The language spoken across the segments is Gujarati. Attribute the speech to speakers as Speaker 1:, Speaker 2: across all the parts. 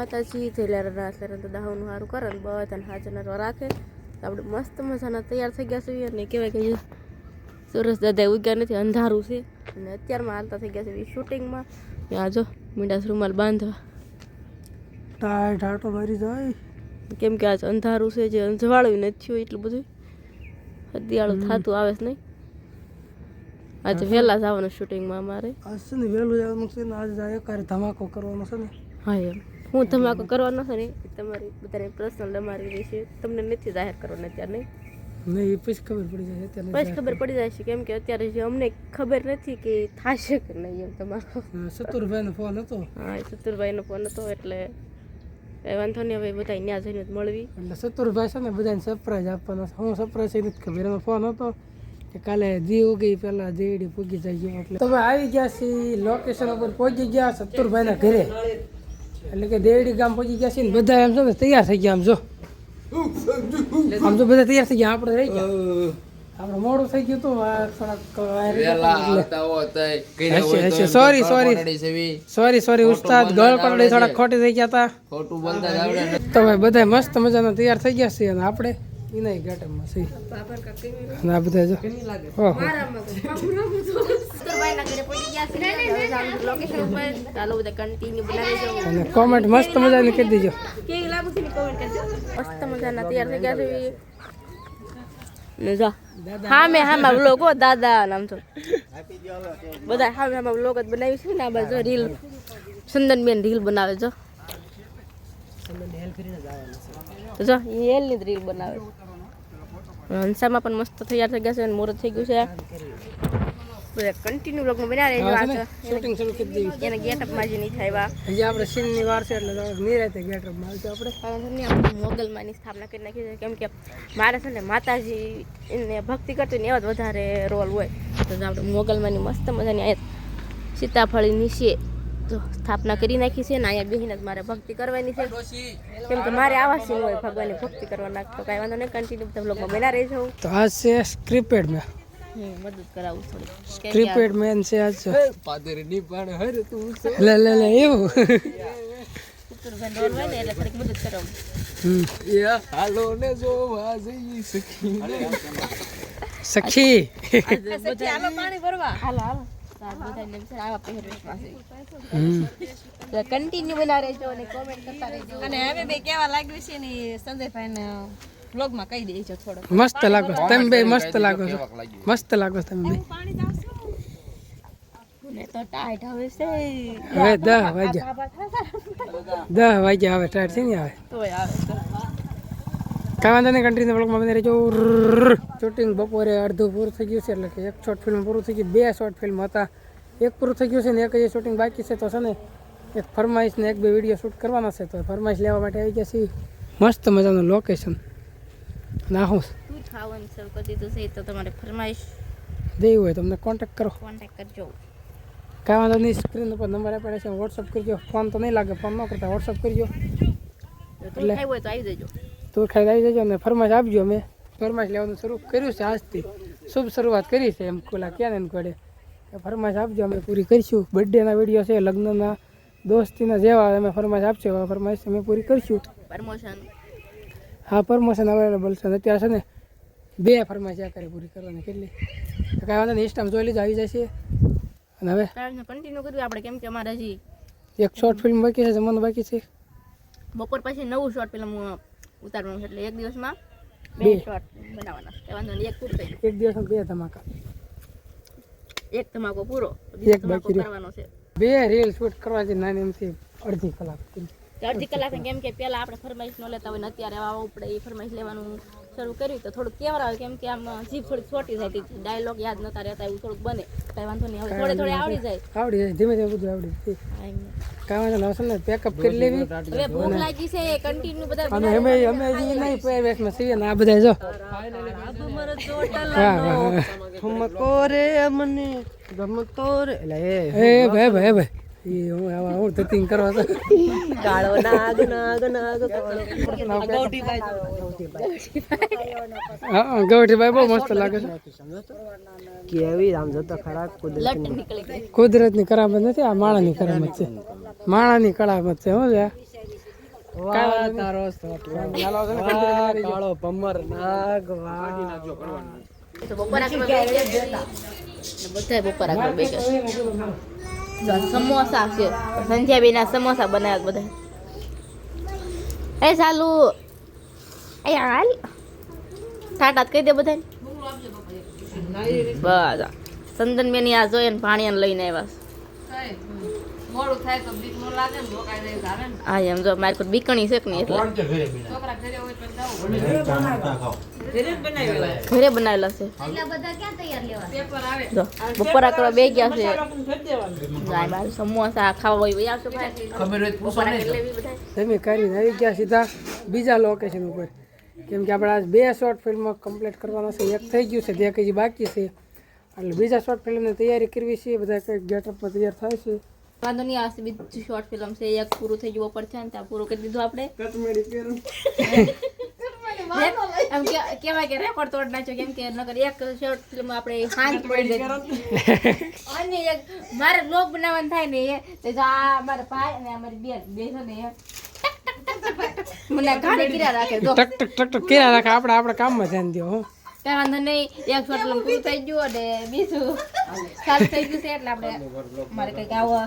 Speaker 1: માતાજી થયેલા રાસર તો દાહોનું સારું કરે ને બધાને હાજર રાખે. આપણે મસ્ત મજાના તૈયાર થઈ ગયા છીએ અને કહેવાય કે સરસ દાદા ઉગ્યા નથી અંધારું છે. અને અત્યારમાં હાલતા થઈ ગયા છે શૂટિંગમાં. આ જો મીંડા રૂમાલ બાંધવા.
Speaker 2: ટાય ટાટો મારી જાય.
Speaker 1: કેમ કે આજ અંધારું છે જે અંજવાળું નથી થયું એટલું બધું હદિયાળું થતું આવે છે નહીં. આજે વહેલા જવાનું શૂટિંગમાં અમારે.
Speaker 2: આજ છે ને વહેલું જવાનું છે ને આજે જાય ધમાકો કરવાનો છે ને.
Speaker 1: હા એમ. હું ધમાકો કરવાનો છે ને તમારી બધાને પર્સનલ અમારી રહેશે તમને નથી જાહેર કરવાનો અત્યારે નહીં?
Speaker 2: નહીં પછી ખબર પડી જાય અત્યારે
Speaker 1: પછી ખબર પડી જાય છે કેમ કે અત્યારે જે અમને ખબર નથી કે થશે કે નહીં એમ તમારો.
Speaker 2: સતુરભાઈનો ફોન હતો.
Speaker 1: હા સતુરભાઈનો ફોન હતો એટલે એ વાંધો નહીં હવે બધા ત્યાં જઈને મળવી.
Speaker 2: એટલે સતુરભાઈ છે ને બધાને સરપ્રાઈઝ આપવાનો હું સરપ્રાઈઝ એ નથી ખબર એનો ફોન હતો કે કાલે દી ઉગી પહેલાં દેડી પૂગી જાય એટલે તમે આવી ગયા છીએ લોકેશન ઉપર પહોંચી ગયા સતુરભાઈના ઘરે. એટલે કે દેવડી ગામ પહોંચી ગયા છે ને બધા એમ છો ને તૈયાર થઈ ગયા આમ જો. આમ જો બધા તૈયાર થઈ ગયા આપણે રહી ગયા. આપણે મોડું થઈ ગયું હતું સોરી થોડાક sorry. સોરી સોરી ઉસ્તાદ ગળ પકડી થોડાક ખોટી થઈ ગયા હતા તો ભાઈ બધા મસ્ત મજાના તૈયાર થઈ ગયા છે અને આપણે એના ગેટમાં સહી ના બધા જો. અને કોમેન્ટ મસ્ત મજાની કરી દેજો.
Speaker 1: મસ્ત મજાના તૈયાર થઈ ગયા છે ને જા. હા મેં હા માં વ્લોગ દાદા નામ તો. બધા હા મેં જ બનાવી છે ને આ બાજુ રીલ સુંદર બેન રીલ બનાવે જો જો એ એલની જ રીલ બનાવે. હંસામાં પણ મસ્ત તૈયાર થઈ ગયા છે અને મુહૂર્ત થઈ ગયું છે. કન્ટિન્યુ લગ્ન બનાવી રહેજો
Speaker 2: શૂટિંગ શરૂ કરી દેવી
Speaker 1: એને ગેટઅપમાં જે નહીં થાય
Speaker 2: હજી આપણે સીનની વાર છે એટલે નિરાતે ગેટઅપમાં આવશે આપણે.
Speaker 1: મોગલમાંની સ્થાપના કરી નાખી છે. કેમ કે મારે છે ને માતાજી એને ભક્તિ કરતી ને એવા જ વધારે રોલ હોય. તો આપણે મોગલમાંની મસ્ત મજાની સીતાફળી નીચે તો સ્થાપના કરી નાખી છે ને અહીંયા બેહીને જ મારે ભક્તિ કરવાની છે. કેમ કે મારે આવા સીન હોય ભગવાનની ભક્તિ કરવા નાખતો કાંઈ વાંધો નહીં કન્ટિન્યુ બધા બ્લોગમાં બના રહી જાઉં
Speaker 2: તો આ છે સ્ક્રિપ્ટેડ મેં.
Speaker 1: મદદ કરાવું થોડી
Speaker 2: સ્ક્રિપ્ટેડ મેન છે આજ. લે લે લે એવું.
Speaker 1: ઉત્તરભાઈ રોલ હોય ને એટલે થોડીક મદદ કરાવું.
Speaker 2: હમ. સખી
Speaker 1: હાલો પાણી ભરવા. હાલો હાલો. કન્ટિન્યુ બના રહેજો અને કોમેન્ટ કરતા રહેજો.
Speaker 3: અને હવે બે કેવા લાગ્યું છે ને સંજયભાઈ ને વ્લોગમાં કહી દેજો થોડો
Speaker 2: મસ્ત લાગો. તમે બે મસ્ત લાગો છો. મસ્ત લાગો તમે બે.
Speaker 1: ને તો ટાઈટ હવે છે.
Speaker 2: હવે દહ વાગ્યા. દહ વાગ્યા હવે ટાઈટ છે ને
Speaker 1: આવે
Speaker 2: કાંઈ વાંધો નહીં કન્ટ્રીના બ્લોગમાં બની રહેજો. શૂટિંગ બપોરે અડધું પૂરું થઈ ગયું છે એટલે કે એક શોર્ટ ફિલ્મ પૂરું થઈ ગયું. બે શોર્ટ ફિલ્મ હતા. એક પૂરું થઈ ગયું છે ને એક જે શૂટિંગ બાકી છે તો છે ને એક ફરમાઈશ ને એક બે વીડિયો શૂટ કરવાના છે તો ફરમાઈશ લેવા માટે આવી ગયા છીએ. મસ્ત મજાનું લોકેશન ના હું
Speaker 1: ખાવાનું શરૂ કરી દીધું છે તો તમારે ફરમાઈશ.
Speaker 2: દેવું હોય તમને કોન્ટેક્ટ કરો.
Speaker 1: કોન્ટેક્ટ કરજો.
Speaker 2: કાંઈ વાંધો નહીં સ્ક્રીન ઉપર નંબર આપેલા છે વોટ્સઅપ કરજો ફોન તો નહીં લાગે ફોન ન કરતા વોટ્સઅપ કરજો
Speaker 1: એટલે હોય તો આવી જજો.
Speaker 2: તું ખાઈ આવી જજો અને ફરમાશ આપજો મેં ફરમાશ લેવાનું શરૂ કર્યું છે આજથી. શુભ શરૂઆત કરી છે એમ કોલા ક્યાં ને કોડે ફરમાશ આપજો અમે પૂરી કરીશું. બર્થડેના વીડિયો છે લગ્નના દોસ્તીના જેવા અમે ફરમાશ આપશો એવા ફરમાશ અમે પૂરી કરીશું.
Speaker 1: પ્રમોશન
Speaker 2: હા પ્રમોશન અવેલેબલ છે. અત્યારે છે ને બે ફરમાશ આ કરે પૂરી કરવાની. કેટલી? કાંઈ વાંધો નહીં ઇન્સ્ટામાં જોઈ લીધો આવી જશે. અને હવે?
Speaker 1: કન્ટિન્યુ કર્યું આપણે કેમ કે અમારે હજી
Speaker 2: એક શોર્ટ ફિલ્મ બાકી છે જમવાનું બાકી છે.
Speaker 1: બપોર પછી નવું શોર્ટ ફિલ્મ ઉતારવાનું એટલે એક દિવસમાં બે. શોર્ટ બનાવવાના છે. વાંધો નહીં એક પૂરું થઈ
Speaker 2: એક દિવસમાં બે ધમાકા.
Speaker 1: એક ધમાકો પૂરો બીજો ધમાકો કરવાનો છે.
Speaker 2: બે રીલ શૂટ કરવા છે નાની એમથી અડધી કલાક.
Speaker 1: અડધી કલાક કેમ કે પહેલા આપણે ફરમાઈશ ન લેતા હોય ને અત્યારે આવા ઉપડે એ ફરમાઈશ લેવાનું. શરૂ કર્યું તો થોડુંક કેવર આવે કેમ કે આમ જીભ થોડીક છોટી જાય ડાયલોગ યાદ નતા રહેતા એવું થોડુંક બને. કઈ વાંધો નહીં હવે થોડે થોડે આવડી જાય.
Speaker 2: આવડી જાય ધીમે ધીમે બધું આવડી કાંઈ વાંધો ને પેકઅપ કરી લેવી.
Speaker 1: હવે ભૂખ લાગી છે કન્ટિન્યુ બધા
Speaker 2: અમે અમે અમે હજી નહીં પહેરવેશમાં છીએ ને આ બધા જો.
Speaker 4: ઠુમકો રે મને ગમતો રે. એ
Speaker 2: એ ભાઈ ભાઈ ભાઈ. એ હું આવા હું ધતિંગ કરવા તો
Speaker 4: કાળો નાગ નાગ નાગ
Speaker 2: હા હા, ગૌઠીભાઈ બહુ મસ્ત લાગે છે.
Speaker 4: કેવી આમ જતો ખરા કુદરત
Speaker 2: કુદરતની કરામત નથી આ માણાની કરામત છે. માણાની કળામત છે હું છે
Speaker 4: વાહ તારો
Speaker 2: છે. ને
Speaker 4: કાળો નાગ વાહ.
Speaker 1: બપોરા છે. બપોરા છે. સમોસા છે. સંધ્યાબેના સમોસા બનાવ્યા બધા. એ ચાલુ એ હાલ. ટાટા કહી દે બધાને. બસ. સંદનબેન આ જોઈએ ને પાણી લઈને આવ્યા.
Speaker 3: મોડું થાય તો બીક નો લાગે ને રોકાઈ જાય ધારે ને.
Speaker 1: હા એમ જો મારી કોઈ બીકણી છે કે નહીં એટલે?
Speaker 3: છોકરા ઘરે હોય તો જાવ
Speaker 1: ઘરે બનાવેલા છે.
Speaker 3: પેપર આવે.
Speaker 1: જો બપોરા કરવા બે ગયા છે. જાય સમોસા ખાવા હોય ભાઈ. બપોરા બધા
Speaker 2: તમે કરીને આવી ગયા સીધા બીજા લોકેશન ઉપર. કેમ કે આપણે આજ બે શોર્ટ ફિલ્મ કમ્પ્લીટ કરવાના છે એક થઈ ગયું છે તે હજી બાકી છે. એટલે બીજા શોર્ટ ફિલ્મની તૈયારી કરવી છે બધા કંઈક ગેટઅપમાં તૈયાર થાય છે.
Speaker 1: વાંધો નહીં આવશે બીજું શોર્ટ ફિલ્મ છે એક પૂરું થઈ ગયું ઉપર છે ને ત્યાં પૂરું કરી દીધું આપણે. એમ કે કહેવાય કે રેકોર્ડ તોડ નાખ્યો કેમ કે નગર એક શોર્ટ ફિલ્મ આપણે હાંજ પડી ગઈ. અને એક મારે લોક બનાવવાનું થાય ને એ તો જો આ મારા ભાઈ અને આ બેન બે છે ને મને ઘાણી કર્યા રાખે
Speaker 2: ટક ટક ટક ટક કર્યા રાખે. આપણે આપણે કામમાં ધ્યાન દો હો.
Speaker 1: કાંઈ વાંધો નહીં. એક ફિલ્મ પૂરું થઈ ગયું અને બીજું સારું થઈ ગયું છે એટલે આપણે મારે કંઈક આવો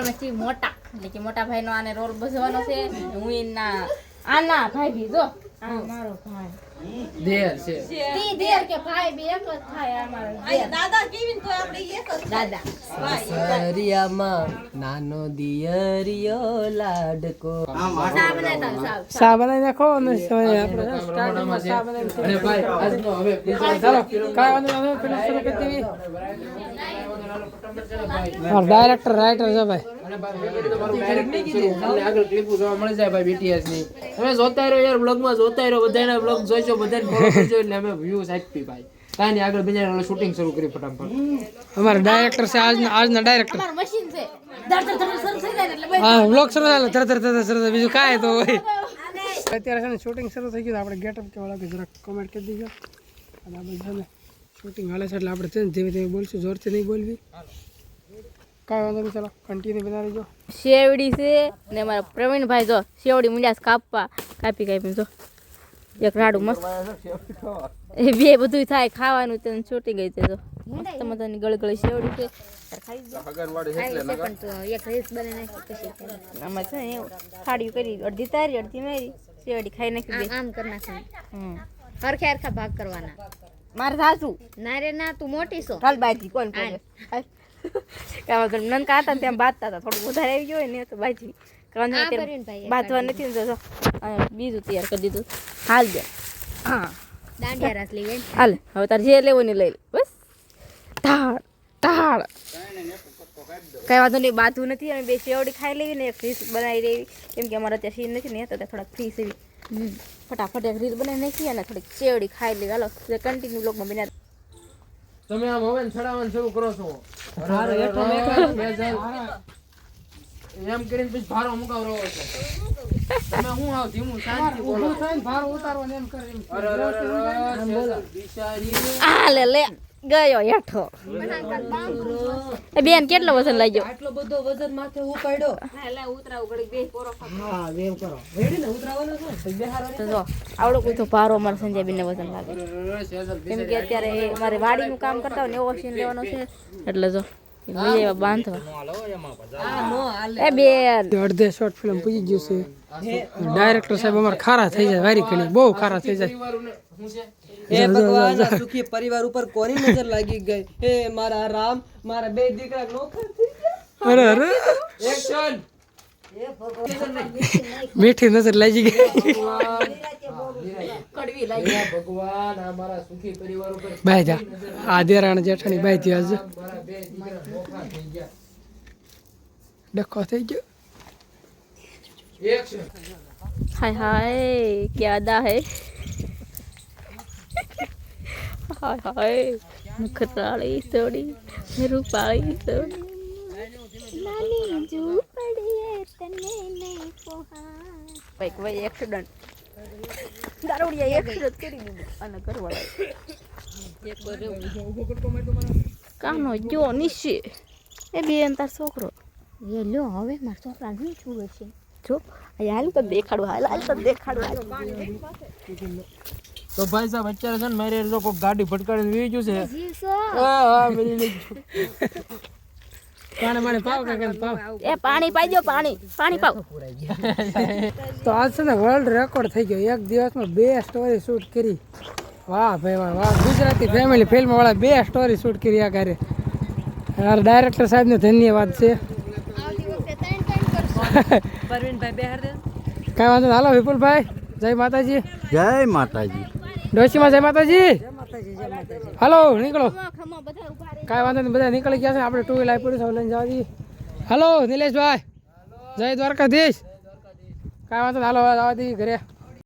Speaker 1: નથી મોટા, એટલે કે મોટા ભાઈનો આને રોલ ભજવાનો છે. હું એના આના ભાઈ બી જો આ મારો ભાઈ.
Speaker 4: દેર છે.
Speaker 1: તી દેર કે ભાઈ બે એક જ થાય અમારે મારો
Speaker 3: દાદા કેવી તો આપણે એક જ
Speaker 1: દાદા.
Speaker 4: સરિયામાં નાનો દિયરિયો લાડકો.
Speaker 1: સા
Speaker 2: બનાવી નાખો અને હવે આપણે સ્ટાર્ટિંગમાં સા બનાવી
Speaker 4: અરે ભાઈ આજનો હવે
Speaker 2: ચાલો વાંધો નહીં ફિલ્મ શરૂ કરી દેવી. ડાયરેક્ટર રાઇટર છે ભાઈ.
Speaker 4: આગળ ક્લિપો જોવા મળી જાય ભાઈ BTS ની. તમે જોતા રહ્યો યાર બ્લોગમાં જોતા રહ્યો બધાના બ્લોગ જોઈજો બધાને ફોલો કરજો એટલે અમે વ્યૂઝ આપી ભાઈ. કાંઈ આગળ બીજા શૂટિંગ શરૂ કરી ફટાફટ.
Speaker 2: અમારા ડાયરેક્ટર છે આજના આજના ડાયરેક્ટર
Speaker 1: મશીન છે.
Speaker 2: હા વ્લોગ શરૂ થાય તરત તરત તરત શરૂ બીજું કાંઈ તો હોય. અત્યારે છે ને શૂટિંગ શરૂ થઈ ગયું તો આપણે ગેટઅપ કેવા લાગે જરાક કોમેન્ટ કરી દીધો અને આપણે છે ને શૂટિંગ હાલે છે એટલે આપણે છે ને ધીમે ધીમે બોલશું જોરથી નહીં બોલવી. કાંઈ વાંધો નહીં ચાલો કન્ટિન્યુ બના લેજો
Speaker 1: શેવડી છે ને અમારા પ્રવીણભાઈ જો શેવડી મુંડ્યાસ કાપવા. કાપી કાપી જો. એક રાડું મસ્ત. એ બે બધું થાય ખાવાનું તે છૂટી ગઈ છે જો. મસ્ત મજાની ગળગળી શેવડી છે. તાર ખાઈ જ આમાં છે ને કરી અડધી તારી અડધી મારી શેવડી ખાઈ નાખી
Speaker 5: આમ કરી નાખી
Speaker 1: હમ.
Speaker 5: હરખે હરખા ભાગ કરવાના.
Speaker 1: મારે સાસુ.
Speaker 5: ના રે ના તું મોટી છો.
Speaker 1: કાલ બાજી કોણ કોણ નનકા હતા ત્યાં બાંધતા હતા. થોડું વધારે આવી ગયું હોય ને તો બાજી બાંધવા નથી ને જો બીજું તૈયાર કરી દીધું. હાલ દે હા.
Speaker 5: દાંડિયા રાસ લઈ
Speaker 1: હાલ હવે તારે જે લેવું ને લઈ લે. બસ. તાળ તાળ કઈ વાંધો નહીં બાંધવું નથી અને બે શેવડી ખાઈ લેવી ને એક રીસ બનાવી લેવી કેમ કે અમારે ત્યાં સીન નથી ને તો થોડાક ફ્રી એવી ફટાફટ એક રીલ બનાવી નાખી અને થોડીક શેવડી ખાઈ લેવી. હાલો કન્ટિન્યુ લોકમાં બન્યા
Speaker 4: તમે આમ હવે છડાવવાનું શરૂ કરો છો. એમ કરીને પછી ભારો મુકાવ રહ્યો છે. તમે હું આવ ધીમું શાંતિ બોલો.
Speaker 2: ભાર ઉતારવાનું એમ કરે
Speaker 4: અરે અરે અરે અરે બિચારી.
Speaker 1: હાલે લે. ગયો હેઠો. એ બેન કેટલો વજન લઈ ગયો
Speaker 4: આટલો બધો વજન માથે ઉપાડ્યો હા એમ કરો રેડી ને ઉતરાવવાનો છે? બેહારો
Speaker 1: જો આવડો કોઈ તો ભારો સંજયબેન ને વજન લાગે. કેમ કે અત્યારે એ મારે વાડીનું કામ કરતા હોય ને એવો સીન લેવાનો છે. એટલે જો એ લઈ આવ્યા બાંધવા. એ બેન.
Speaker 2: અડધે શોર્ટ ફિલ્મ પૂજી ગયું છે. ડાયરેક્ટર સાહેબ અમારે ખારા થઈ જાય વારી ઘણી બહુ ખારા થઈ જાય.
Speaker 6: હે ભગવાન આ સુખી પરિવાર ઉપર કોની નજર લાગી ગઈ? હે મારા રામ મારા બે દીકરા નોકર થઈ ગયા.
Speaker 2: અરે અરે.
Speaker 4: એક્શન
Speaker 2: મીઠી નજર લાગી ગઈ.
Speaker 4: ભગવાન. આ સુખી પરિવાર ઉપર
Speaker 2: બાય જા. આ દેરાણ જેઠાણી બાયથી આજ
Speaker 4: મારા બે દીકરા નોખા થઈ ગયા.
Speaker 2: ડખો થઈ ગયો.
Speaker 1: હાય હાય ક્યા હે? હાય હાય. નખરાળી સોડી રૂપાળી સોડી ભાઈ કોઈ એક્સિડન્ટ દારૂડિયા એક્સિડન્ટ કરી દીધું અને ઘરવાળા. કાનો જો નિશી એ બેન તાર છોકરો.
Speaker 5: એ લ્યો હવે મારા છોકરા શું છુવે છે.
Speaker 1: જો હાલ તો દેખાડું હાલ હાલ તો દેખાડું.
Speaker 4: તો ભાઈ સાહેબ અત્યારે છે ને મારે જો કોઈક ગાડી ભટકાડીને વી ગયું છે.
Speaker 5: જીવશો
Speaker 4: હા હા મેલી લઈ ગયું.
Speaker 2: પાણી માણે પાવ કાકા પાવ
Speaker 1: એ પાણી પાઈ દો પાણી પાણી પાવ.
Speaker 2: તો આજ છે ને વર્લ્ડ રેકોર્ડ થઈ ગયો. એક દિવસમાં બે સ્ટોરી શૂટ કરી. વાહ ભાઈ વાહ વાહ. ગુજરાતી ફેમિલી ફિલ્મ વાળા બે સ્ટોરી શૂટ કરી આ કાર્ય યાર ડાયરેક્ટર સાહેબને ધન્યવાદ છે.
Speaker 3: પરવીનભાઈ બેહાર દે
Speaker 2: કાંઈ વાંધો નહીં. હાલો વિપુલભાઈ જય માતાજી.
Speaker 7: જય માતાજી.
Speaker 2: ડોશીમાં જય માતાજી. હલો નીકળો. કાંઈ વાંધો નહીં બધા નીકળી ગયા છે. આપણે ટુ વ્હીલર આપી છે લઈને જવા દઈએ. હલો નિલેશભાઈ. જય દ્વારકાધીશ. કાંઈ વાંધો નહીં હાલો જવા દઈએ ઘરે.